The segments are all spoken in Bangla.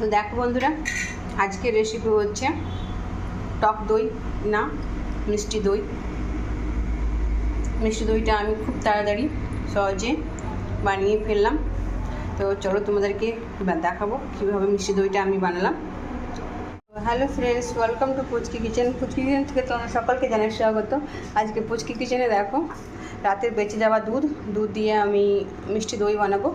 তো দেখো বন্ধুরা, আজকের রেসিপি হচ্ছে টক দই না মিষ্টি দই। মিষ্টি দইটা আমি খুব তাড়াতাড়ি সহজে বানিয়ে ফেললাম। তো চলো তোমাদেরকে দেখাবো কীভাবে মিষ্টি দইটা আমি বানালাম। Hello friends welcome to Puchki kitchen Puchki kitchen থেকে তোমার সকলকে জানাই স্বাগত। আজকে পুচকি কিচেনে দেখো, রাতের বেঁচে যাওয়া দুধ দুধ দিয়ে আমি মিষ্টি দই বানাবো।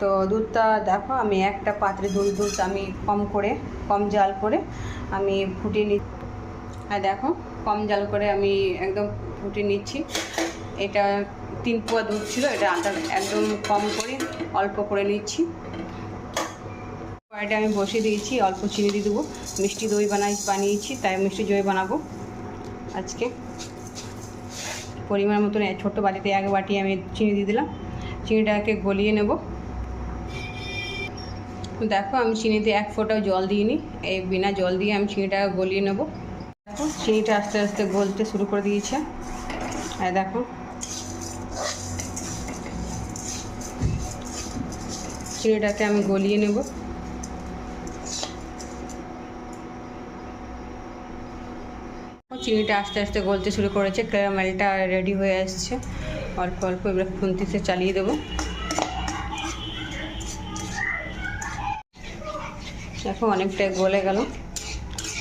তো দুধটা দেখো, আমি একটা পাত্রে দুধ দুধ আমি কম করে, কম জাল করে আমি ফুটিয়ে নি আর দেখো, কম জাল করে আমি একদম ফুটিয়ে নিচ্ছি। এটা তিন পোয়া দুধ ছিল, এটা আটা একদম কম করে, অল্প করে নিচ্ছি। কড়াইটা আমি বসিয়ে দিয়েছি, অল্প চিনি দিয়ে দেবো। মিষ্টি দই বানাই, বানিয়েছি, তাই মিষ্টি দই বানাবো আজকে। পরিমাণ মতন ছোট্ট বাটিতে এক বাটি আমি চিনি দিয়ে দিলাম। চিনিটাকে গলিয়ে নেব। দেখো, আমি চিনিতে এক ফোঁটাও জল দিইনি। এই বিনা জল দিয়ে আমি চিনিটা গলিয়ে নেব। দেখো, চিনিটা আস্তে আস্তে গলতে শুরু করে দিয়েছে। আর দেখো। চিনিটাকে আমি গলিয়ে নেব। চিনিটা আস্তে আস্তে গলতে শুরু করেছে। ক্যারামেলটা রেডি হয়ে আসছে। অল্প অল্প এবার খুন্তিতে চালিয়ে দেবো। দেখো অনেকটাই গলে গেল।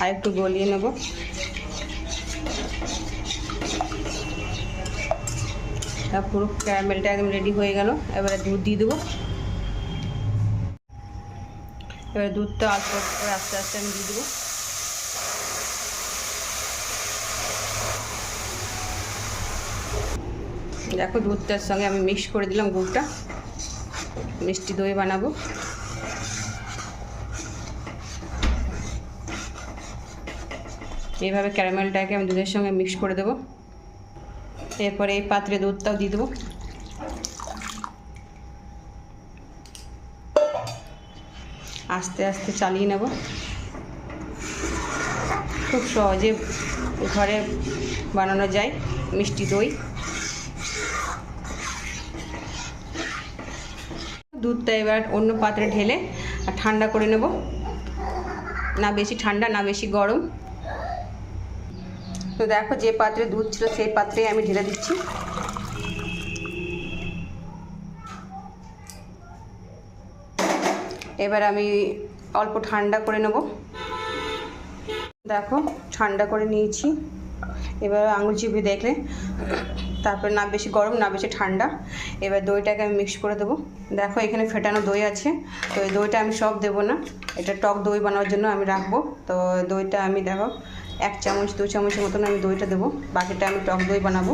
আর একটু গলিয়ে নেব। পুরো ক্যারামেলটা একদম রেডি হয়ে গেল। এবারে দুধ দিয়ে দেবো। এবারে দুধটা অল্প করে আস্তে আস্তে আমি দিয়ে দেবো। দেখো দুধটার সঙ্গে আমি মিক্স করে দিলাম গুড়টা। মিষ্টি দই বানাবো। এইভাবে ক্যারামেলটাকে আমি দুধের সঙ্গে মিক্স করে দেবো। এরপরে এই পাত্রে দুধটাও দিয়ে দেবো। আস্তে আস্তে চালিয়ে নেব। খুব সহজে ঘরে বানানো যায় মিষ্টি দই। দুধটা এবার অন্য পাত্রে ঢেলে ঠান্ডা করে নেব। না বেশি ঠান্ডা, না বেশি গরম। তো দেখো যে পাত্রে দুধ ছিল সেই পাত্রে আমি ঢেলে দিচ্ছি। এবার আমি অল্প ঠান্ডা করে নেব। দেখো, ঠান্ডা করে নিয়েছি। এবার আঙুল চিপে দেখলে, তারপর না বেশি গরম, না বেশি ঠান্ডা। এবার দইটাকে আমি মিক্স করে দেবো। দেখো, এখানে ফেটানো দই আছে। তো এই দইটা আমি সব দেবো না। এটা টক দই বানানোর জন্য আমি রাখব। তো দইটা আমি, দেখো এক চামচ, দু চামচের মতন আমি দইটা দেবো। বাকিটা আমি টক দই বানাবো।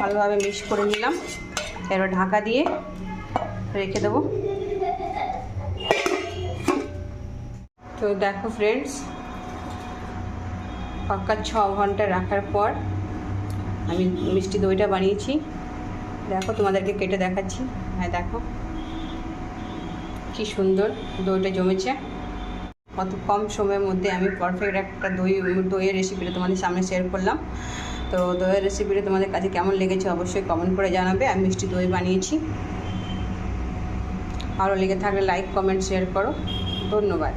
ভালোভাবে মিক্স করে নিলাম। এবার ঢাকা দিয়ে রেখে দেবো। তো দেখো ফ্রেন্ডস পাক্কা ছ ঘণ্টা রাখার পর আমি মিষ্টি দইটা বানিয়েছি। দেখো, তোমাদেরকে কেটে দেখাচ্ছি। হ্যাঁ দেখো। কি সুন্দর দইটা জমেছে। কত কম সময়ের মধ্যে আমি পারফেক্ট একটা দই, দইয়ের রেসিপিটা তোমাদের সামনে শেয়ার করলাম। তো দইয়ের রেসিপিটা তোমাদের কাছে কেমন লেগেছে অবশ্যই কমেন্ট করে জানাবে। আমি মিষ্টি দই বানিয়েছি। ভালো লেগে থাকলে লাইক কমেন্ট শেয়ার করো। ধন্যবাদ।